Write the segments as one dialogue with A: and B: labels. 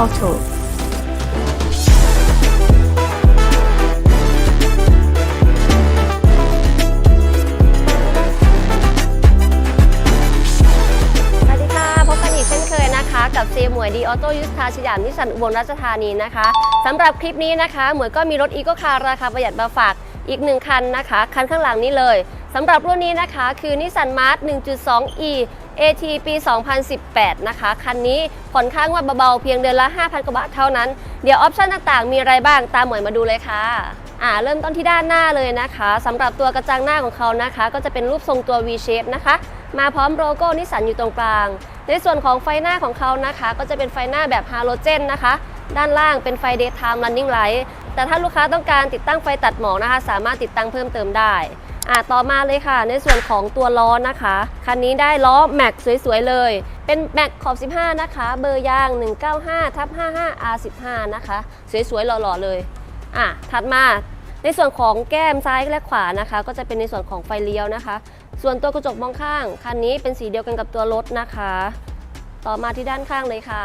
A: Auto
B: สวัสดีค่ะ พบกันอีกเช่นเคยนะคะ กับเซหมวยดีออโต้ยุทธาสยามนิสสันอุบลราชธานีนะคะสำหรับคลิปนี้นะคะ หมวยก็มีรถอีโกคาร์ราคาประหยัดมาฝากอีกหนึ่งคันนะคะ คันข้างหลังนี้เลยสำหรับรุ่นนี้นะคะ คือนิสสันมาร์ท 1.2e AT ปี 2018 นะคะ คันนี้ผ่อนข้างว่าเบาๆ เพียงเดือนละ 5,000 กว่าบาทเท่านั้น เดี๋ยวออปชั่นต่างๆ มีอะไรบ้าง ตามหมวยมาดูเลยค่ะอ่าเริ่มต้นที่ด้านหน้าเลยนะคะสำหรับตัวกระจังหน้าของเขานะคะ ก็จะเป็นรูปทรงตัว V shape นะคะ มาพร้อมโลโก้นิสสันอยู่ตรงกลาง ในส่วนของไฟหน้าของเขานะคะ ก็จะเป็นไฟหน้าแบบฮาโลเจนนะคะ ด้านล่างเป็นไฟ daytime running light แต่ถ้าลูกค้าต้องการติดตั้งไฟตัดหมอกนะคะ สามารถติดตั้งเพิ่มเติมได้ อ่าต่อมาเลยค่ะ ในส่วนของตัวล้อนะคะ คันนี้ได้ล้อแม็กสวยๆเลย เป็นแม็กขอบ 15 นะคะ เบอร์ยาง 195ทับ55 R15 นะคะ สวยๆหล่อๆเลย อะ ถัดมาในส่วนของแก้มซ้ายและขวานะคะ ก็จะเป็นในส่วนของไฟเลี้ยวนะคะ ส่วนตัวกระจกมองข้าง คันนี้เป็นสีเดียวกันกับตัวรถนะคะ ต่อมาที่ด้านข้างเลยค่ะ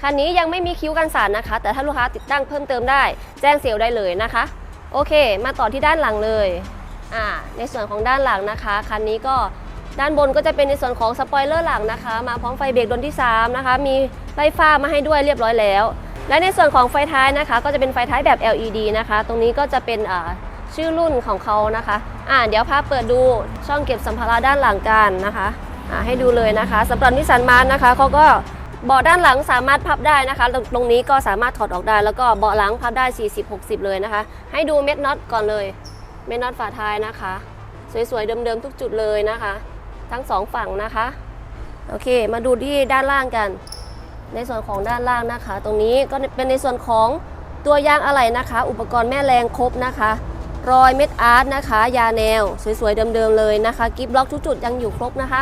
B: คันนี้ยังไม่มีคิ้วกันสาดนะคะ แต่ถ้าลูกค้าติดตั้งเพิ่มเติมได้ แจ้งเซลล์ได้เลยนะคะ โอเค มาต่อที่ด้านหลังเลย ในส่วนของด้านหลังนะคะคันนี้ก็ด้านบนก็จะเป็นในส่วนของสปอยเลอร์หลังนะคะ มาพร้อมไฟเบรกดวงที่ 3 นะคะ มีไฟฟ้ามาให้ด้วยเรียบร้อยแล้ว และในส่วนของไฟท้ายนะคะ ก็จะเป็นไฟท้ายแบบ LED นะคะ ตรงนี้ก็จะเป็นชื่อรุ่นของเขานะคะ อ่าเดี๋ยวพาเปิดดูช่องเก็บสัมภาระด้านหลังกันนะคะอ่าให้ดูเลยนะคะสำหรับนิสสันมาร์นะคะเขาก็เบาะด้านหลังสามารถพับได้นะคะตรงตรงนี้ก็สามารถถอดออกได้ แล้วก็เบาะหลังพับได้ 40-60 เลยนะคะ ให้ดูเม็ดน็อตก่อนเลย เม็ดน็อตฝาท้ายนะคะ สวยๆ เดิมๆ ทุกจุดเลยนะคะ ทั้งสองฝั่งนะคะ โอเค มาดูที่ด้านล่างกัน ในส่วนของด้านล่างนะคะ ตรงนี้ก็เป็นในส่วนของตัวยางอะไหล่นะคะ อุปกรณ์แม่แรงครบนะคะ รอยเม็ดอาร์ตนะคะ ยาแนว สวยๆ เดิมๆ เลยนะคะ กิฟบล็อกทุกจุดยังอยู่ครบนะคะ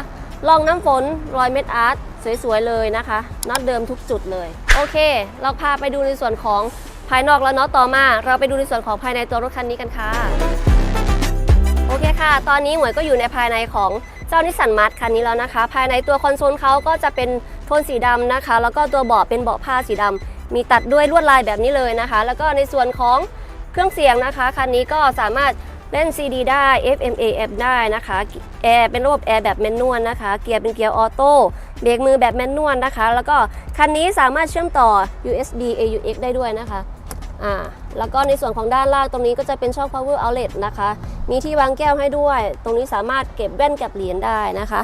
B: รองน้ำฝนรอยเม็ดอาร์ตสวยๆ เลยนะคะน็อตเดิมทุกจุดเลย โอเค เราพาไปดูในส่วนของภายนอกแล้วเนาะต่อมา เราไปดูในส่วนของภายในตัวรถคันนี้กันค่ะ เคค่ะ ตอนนี้หมวยก็อยู่ในภายในของเจ้านิสสันมาร์ทคันนี้แล้วนะคะ ภายในตัวคอนโซลเขาก็จะเป็นโทนสีดำนะคะ แล้วก็ตัวเบาะเป็นเบาะผ้าสีดำมีตัดด้วยลวดลายแบบนี้เลยนะคะ แล้วก็ในส่วนของเครื่องเสียงนะคะคันนี้ก็สามารถเล่น CD ได้ FM AM ได้นะคะแอร์เป็นระบบแอร์แบบแมนนวลนะคะ เกียร์เป็นเกียร์ออโต้เบรกมือแบบแมนนวลนะคะ แล้วก็คันนี้สามารถเชื่อมต่อ USB AUX ได้ด้วยนะคะ อ่าแล้วก็ในส่วนของด้านล่างตรงนี้ก็จะเป็นช่อง power outlet นะคะ มีที่วางแก้วให้ด้วย ตรงนี้สามารถเก็บแว่นเกับเหรียญได้นะคะ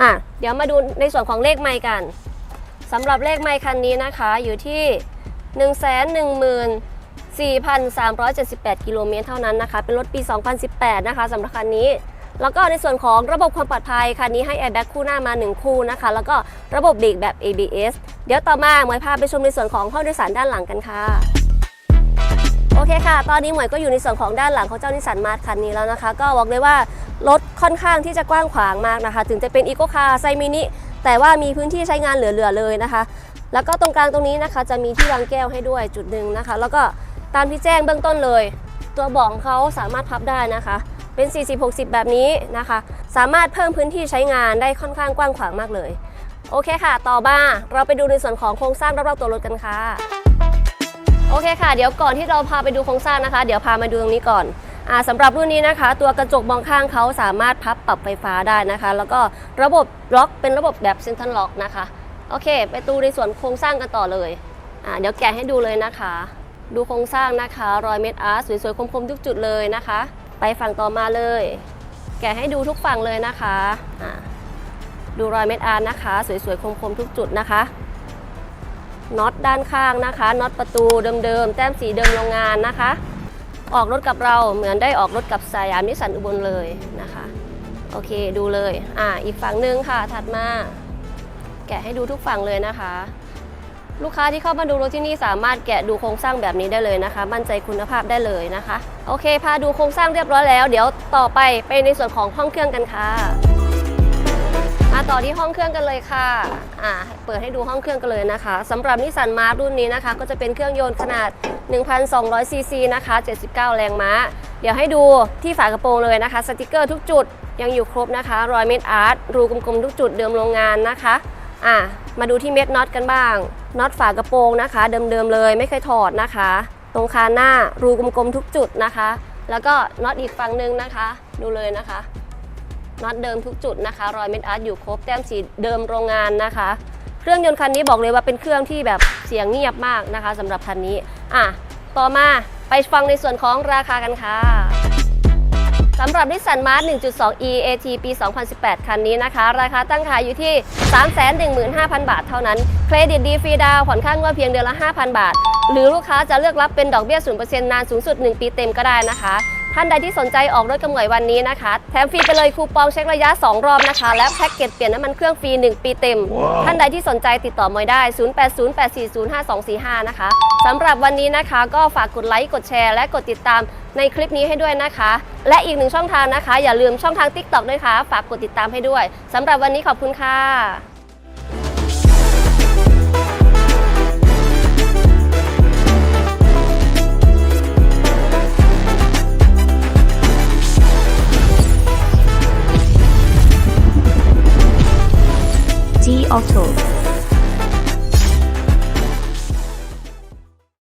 B: อะเดี๋ยวมาดูในส่วนของเลขไมค์กันสำหรับเลขไมค์คันนี้นะคะอยู่ที่ 114,378 กิโลเมตรเท่านั้นนะคะ เป็นรถปี 2018 นะคะสำหรับคันนี้ แล้วก็ในส่วนของระบบความปลอดภัยคันนี้ให้แอร์แบ็กคู่หน้ามา 1 คู่นะคะ แล้วก็ระบบเบรกแบบ ABS เดี๋ยวต่อมาหมวยพาไปชมในส่วนของห้องโดยสารด้านหลังกันค่ะ คค่ะ ตอนนี้หมวยก็อยู่ในส่วนของด้านหลังของเจ้านิสันมาร์ทคันนี้แล้วนะคะ ก็บอกเลยว่ารถค่อนข้างที่จะกว้างขวางมากนะคะ ถึงจะเป็นอีโ c คาร์ไซมินิแต่ว่ามีพื้นที่ใช้งานเหลือๆเลยนะคะ แล้วก็ตรงกลางตรงนี้นะคะ จะมีที่วางแก้วให้ด้วยจุดหนึ่งนะคะ แล้วก็ตามที่แจ้งเบื้องต้นเลย ตัวบาะของเขาสามารถพับได้นะคะ เป็น 40-60 แบบนี้นะคะ สามารถเพิ่มพื้นที่ใช้งานได้ค่อนข้างกว้างขวางมากเลย โอเคค่ะ ต่อมาเราไปดูในส่วนของโครงสร้างรอบๆตัวรถกันค่ะ โอเคค่ะ เดี๋ยวก่อนที่เราพาไปดูโครงสร้างนะคะ เดี๋ยวพามาดูตรงนี้ก่อนอ่าสำหรับรุ่นนี้นะคะ ตัวกระจกมองข้างเขาสามารถพับปรับไฟฟ้าได้นะคะ แล้วก็ระบบล็อกเป็นระบบแบบเซ็นทรัลล็อกนะคะ โอเค ไปดูในส่วนโครงสร้างกันต่อเลยอ่าเดี๋ยวแกะให้ดูเลยนะคะ ดูโครงสร้างนะคะ รอยเม็ดอาร์ตสวยๆคมๆทุกจุดเลยนะคะ ไปฝั่งต่อมาเลย แกะให้ดูทุกฝั่งเลยนะคะอ่าดูรอยเม็ดอาร์ตนะคะ สวยๆคมๆทุกจุดนะคะ น็อตด้านข้างนะคะน็อตประตูเดิมๆแต้มสีเดิมโรงงานนะคะ ออกรถกับเราเหมือนได้ออกรถกับสยามนิสสันอุบลเลยนะคะโอเคดูเลยอ่าอีกฝั่งหนึ่งค่ะถัดมา แกะให้ดูทุกฝั่งเลยนะคะ ลูกค้าที่เข้ามาดูรถที่นี่สามารถแกะดูโครงสร้างแบบนี้ได้เลยนะคะ มั่นใจคุณภาพได้เลยนะคะ โอเคพาดูโครงสร้างเรียบร้อยแล้ว เดี๋ยวต่อไปไปในส่วนของห้องเครื่องกันค่ะ มาต่อที่ห้องเครื่องกันเลยค่ะอ่าเปิดให้ดูห้องเครื่องกันเลยนะคะสำหรับนิสสันมาร์รุ่นนี้นะคะ ก็จะเป็นเครื่องยนต์ขนาด 1,200 ซีซีนะคะ 79 แรงม้า เดี๋ยวให้ดูที่ฝากระโปรงเลยนะคะ สติกเกอร์ทุกจุดยังอยู่ครบนะคะ รอยเม็ดอาร์ต รูกลมๆทุกจุดเดิมโรงงานนะคะ อ่ามาดูที่เม็ดน็อตกันบ้าง น็อตฝากระโปรงนะคะ เดิมๆเลยไม่เคยถอดนะคะ ตรงคานหน้ารูกลมๆทุกจุดนะคะ แล้วก็น็อตอีกฝั่งหนึ่งนะคะ ดูเลยนะคะ น็อตเดิมทุกจุดนะคะ รอยเม็ดอาร์ตอยู่ครบแต้มสีเดิมโรงงานนะคะ เครื่องยนต์คันนี้บอกเลยว่าเป็นเครื่องที่แบบเสียงเงียบมากนะคะสำหรับคันนี้อะต่อมาไปฟังในส่วนของราคากันค่ะสำหรับนิสสันมาร์1.2 e AT ปี 2018 คันนี้นะคะ ราคาตั้งขายอยู่ที่ 315,000 บาทเท่านั้น เครดิตดีฟรีดาวผ่อนค่างวดเพียงเดือนละ 5,000 บาท หรือลูกค้าจะเลือกรับเป็นดอกเบี้ย 0%นานสูงสุด 1 ปีเต็มก็ได้นะคะ ท่านใดที่สนใจออกรถกำเนิดวันนี้นะคะ แถมฟรีไปเลยคูปองเช็คระยะ 2 รอบนะคะ และแพ็กเกจเปลี่ยนน้ำมันเครื่องฟรี 1 ปีเต็ม ท่านใดที่สนใจติดต่อมอยได้ 0808405245 นะคะสำหรับวันนี้นะคะก็ฝากกดไลค์กดแชร์ และกดติดตามในคลิปนี้ให้ด้วยนะคะ และอีกหนึ่งช่องทางนะคะ อย่าลืมช่องทาง TikTok ด้วยค่ะ ฝากกดติดตามให้ด้วยสำหรับวันนี้ขอบคุณค่ะ
A: Auto